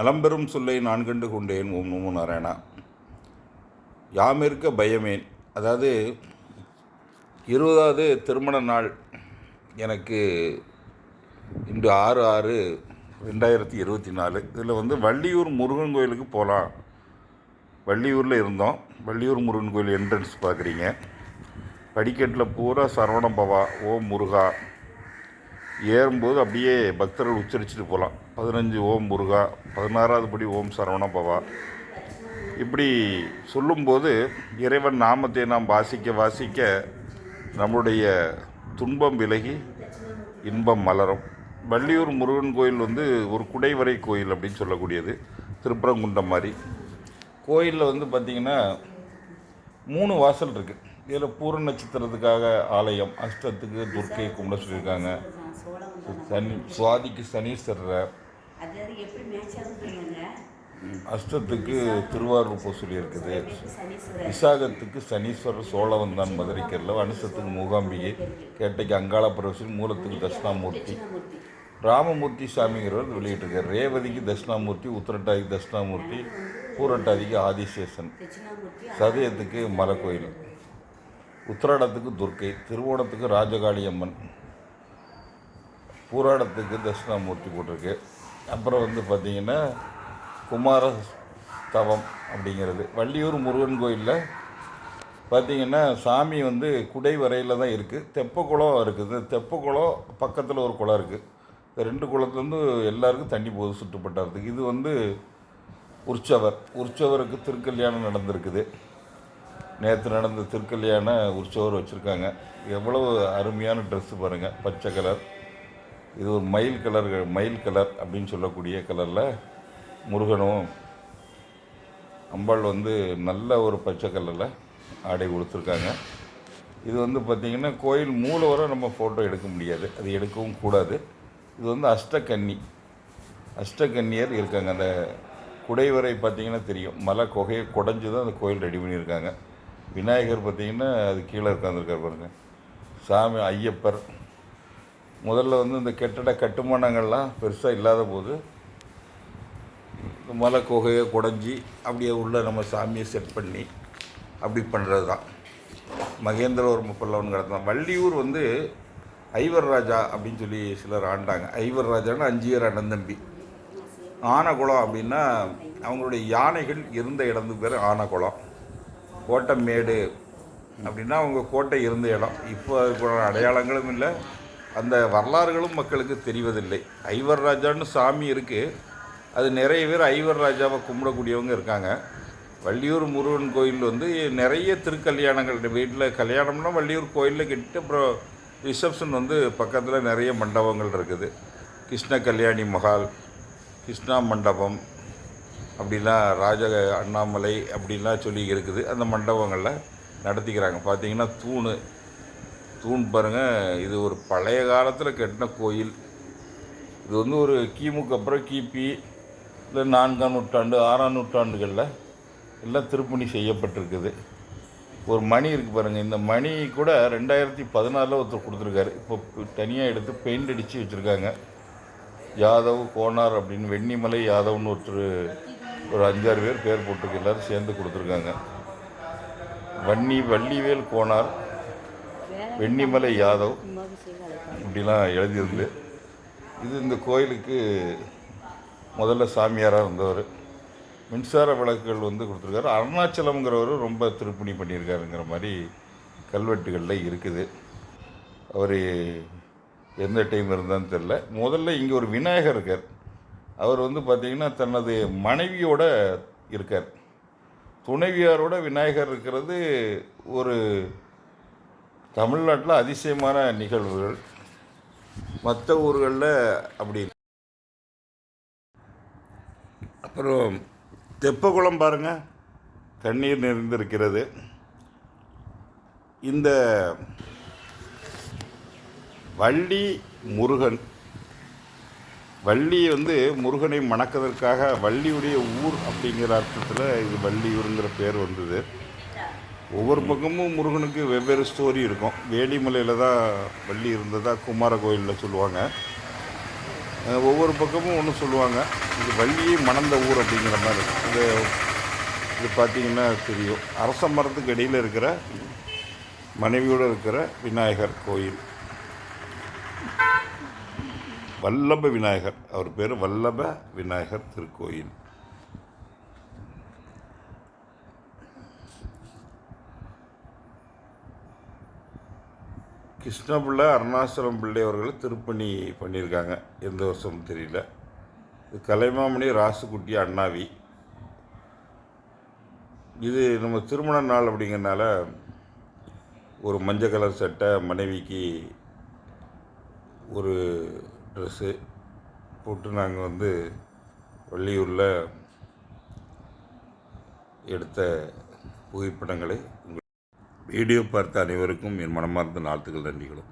நலம்பெறும் சொல்லை நான் கண்டு கொண்டேன் ஓம் நமோ நாராயணா. யாமிருக்க பயமேன். அதாவது இருபதாவது திருமண நாள் எனக்கு இன்று ஆறு ஆறு ரெண்டாயிரத்தி இருபத்தி நாலு. இதில் வந்து வள்ளியூர் முருகன் கோயிலுக்கு போகலாம். வள்ளியூரில் இருந்தோம். வள்ளியூர் முருகன் கோயில் என்ட்ரன்ஸ் பார்க்குறீங்க. படிக்கட்டில் பூரா சரவண பவா ஓம் முருகா. ஏறும்போது அப்படியே பக்தர்கள் உச்சரிச்சுட்டு போகலாம். பதினஞ்சு ஓம் முருகா பதினாறாவது படி ஓம் சரவண பவா. இப்படி சொல்லும்போது இறைவன் நாமத்தை நாம் வாசிக்க வாசிக்க நம்முடைய துன்பம் விலகி இன்பம் மலரும். வள்ளியூர் முருகன் கோயில் வந்து ஒரு குடைவரை கோயில் அப்படின்னு சொல்லக்கூடியது. திருப்பரங்குன்றம் மாதிரி. கோயிலில் வந்து பார்த்திங்கன்னா மூணு வாசல் இருக்குது இதில் பூரண நட்சத்திரத்துக்காக ஆலயம் அஷ்டத்துக்கு துர்க்கை கும்பிட சொல்லியிருக்காங்க. சனி சுவாதிக்கு சனீஸ்வரரை. அஷ்டத்துக்கு திருவாரூர் சொல்லியிருக்குது. சனீஸ்வரர். விசாகத்துக்கு சனீஸ்வரர் சோழவந்தான் மதுரைக்கரில் அனுசத்துக்கு மூகாம்பிகை கேட்டைக்கு அங்காள பரவசன் மூலத்துக்கு தட்சிணாமூர்த்தி. ராமமூர்த்தி சாமிங்கிறவர் வெளியிட்டிருக்கார். ரேவதிக்கு தட்சிணாமூர்த்தி உத்திரட்டாதிக்கு தட்சிணாமூர்த்தி பூரட்டாதிக்கு ஆதிசேஷன். சதயத்துக்கு மலைக்கோயில். உத்திராடத்துக்கு துர்க்கை திருவோணத்துக்கு ராஜகாளி அம்மன் பூராடத்துக்கு தட்சிணாமூர்த்தி போட்டிருக்கு. அப்புறம் வந்து பார்த்திங்கன்னா குமார தவம் அப்படிங்கிறது. வள்ளியூர் முருகன் கோயிலில் பார்த்திங்கன்னா சாமி வந்து குடை வரையில் தான் இருக்குது தெப்பக்குளம் இருக்குது. தெப்பக்குளம் பக்கத்தில் ஒரு குளம் இருக்குது இந்த ரெண்டு குளத்துலேருந்து எல்லாருக்கும் தண்ணி போகுது சுட்டுப்பட்டாரத்துக்கு இது வந்து உற்சவர். உற்சவருக்கு திருக்கல்யாணம் நடந்திருக்குது. நேற்று நடந்த திருக்கல்யாண உற்சவர் வச்சுருக்காங்க. எவ்வளவு அருமையான ட்ரெஸ்ஸு பாருங்கள் பச்சை கலர் இது ஒரு மயில் கலர் மயில் கலர் அப்படின்னு சொல்லக்கூடிய கலரில் முருகனும் அம்பாள் வந்து நல்ல ஒரு பச்சை கலரில் ஆடை கொடுத்துருக்காங்க இது வந்து பார்த்திங்கன்னா கோயில் மூலவரை நம்ம ஃபோட்டோ எடுக்க முடியாது. அது எடுக்கவும் கூடாது. இது வந்து அஷ்டகன்னி. அஷ்டகன்னியர் இருக்காங்க. அந்த குடைவரை பார்த்திங்கன்னா தெரியும். மலை குகையை குடஞ்சி தான் அந்த கோயில் ரெடி பண்ணியிருக்காங்க. விநாயகர் பார்த்திங்கன்னா அது கீழே உட்காந்துருக்கார் பாருங்கள் சாமி ஐயப்பர் முதல்ல வந்து இந்த கெட்டட கட்டுமானங்கள்லாம் பெருசாக இல்லாத போது மலை குகையை குடஞ்சி அப்படியே உள்ளே நம்ம சாமியை செட் பண்ணி அப்படி பண்ணுறது தான் மகேந்திரவர்ம பல்லவன் தான் வள்ளியூர் வந்து ஐவர் ராஜா அப்படின்னு சொல்லி சிலர் ஆண்டாங்க. ஐவர் ராஜான்னு அஞ்சியர் அண்ணந்தம்பி ஆனகுளம் அப்படின்னா அவங்களுடைய யானைகள் இருந்த இடத்து பேர் ஆனகுளம். கோட்டமேடு அப்படின்னா அவங்க கோட்டை இருந்த இடம். இப்போ அதுக்குள்ள அடையாளங்களும் இல்லை. அந்த வரலாறுகளும் மக்களுக்கு தெரிவதில்லை. ஐவர் ராஜான்னு சாமி இருக்குது அது நிறைய பேர் ஐவர் ராஜாவை கும்பிடக்கூடியவங்க இருக்காங்க. வள்ளியூர் முருகன் கோயில் வந்து நிறைய திருக்கல்யாணங்கள். வீட்டில் கல்யாணம்னா வள்ளியூர் கோயிலில் கிட்ட அப்புறம் ரிசப்ஷன் வந்து பக்கத்தில் நிறைய மண்டபங்கள் இருக்குது. கிருஷ்ண கல்யாணி மகால் கிருஷ்ணா மண்டபம் அப்படிலாம் ராஜ அண்ணாமலை அப்படிலாம் சொல்லி இருக்குது. அந்த மண்டபங்களில் நடத்திக்கிறாங்க. பார்த்தீங்கன்னா தூண் தூண் பாருங்கள் இது ஒரு பழைய காலத்தில் கட்டின கோயில். இது வந்து ஒரு கிமுக்கு அப்புறம் கிபி இல்லை நான்காம் நூற்றாண்டு ஆறாம் நூற்றாண்டுகளில் எல்லாம் திருப்பணி செய்யப்பட்டிருக்குது. ஒரு மணி இருக்குது பாருங்கள் இந்த மணி கூட ரெண்டாயிரத்தி பதினாலில் ஒருத்தர் கொடுத்துருக்காரு. இப்போ தனியாக எடுத்து பெயிண்ட் அடித்து வச்சுருக்காங்க. யாதவ் கோனார் அப்படின்னு வெண்ணிமலை யாதவ்னு ஒருத்தர் ஒரு அஞ்சாறு பேர் பேர் போட்டிருக்கு எல்லோரும் சேர்ந்து கொடுத்துருக்காங்க. வன்னி வள்ளிவேல் கோனார் வெண்ணிமலை யாதவ். இப்படிலாம் எழுதியிருந்து இது இந்த கோயிலுக்கு முதல்ல சாமியாராக இருந்தவர் மின்சார விளக்குகள் வந்து கொடுத்துருக்காரு. அருணாச்சலம்ங்கிறவர் ரொம்ப திருப்பணி பண்ணியிருக்காருங்கிற மாதிரி கல்வெட்டுகளில் இருக்குது. அவர் எந்த டைம் இருந்தான்னு தெரில முதல்ல இங்கே ஒரு விநாயகர் இருக்கார். அவர் வந்து பார்த்திங்கன்னா தனது மனைவியோட இருக்கார். துணைவியாரோட விநாயகர் இருக்கிறது ஒரு தமிழ்நாட்டில் அதிசயமான நிகழ்வுகள். மற்ற ஊர்களில் அப்படி அப்புறம் தெப்பக்குளம் பாருங்கள் தண்ணீர் நிறைந்திருக்கிறது. இந்த வள்ளி முருகன் வள்ளி வந்து முருகனை மணக்கிறதுக்காக வள்ளியுடைய ஊர் அப்படிங்கிற அர்த்தத்தில் இது வள்ளியூருங்கிற பேர் வந்தது. ஒவ்வொரு பக்கமும் முருகனுக்கு வெவ்வேறு ஸ்டோரி இருக்கும். வேலிமலையில் தான் வள்ளி இருந்ததா குமார கோயிலில் சொல்லுவாங்க. ஒவ்வொரு பக்கமும் ஒன்று சொல்லுவாங்க. இது வள்ளியை மணந்த ஊர் அப்படிங்கிற மாதிரி இருக்கும். இது இது பார்த்திங்கன்னா தெரியும். அரச மரத்துக்கு இடையில் இருக்கிற மனைவியோடு இருக்கிற விநாயகர் கோயில். வல்லப விநாயகர். அவர் பேர் வல்லப விநாயகர் திருக்கோயில். கிருஷ்ணபிள்ளை அருணாச்சலம் பிள்ளை அவர்கள் திருப்பணி பண்ணியிருக்காங்க. எந்த வருஷம் தெரியல. இது கலைமாமணி ராசுக்குட்டி அண்ணாவி. இது நம்ம திருமண நாள் அப்படிங்கிறனால ஒரு மஞ்சள் கலர் சட்டை மனைவிக்கு ஒரு ட்ரெஸ்ஸு போட்டு நாங்கள் வந்து வள்ளியூரில் எடுத்த புகைப்படங்களை உங்களுக்கு வீடியோ பார்த்த அனைவருக்கும் என் மனமார்ந்த நாட்டுகள் நன்றிகளும்.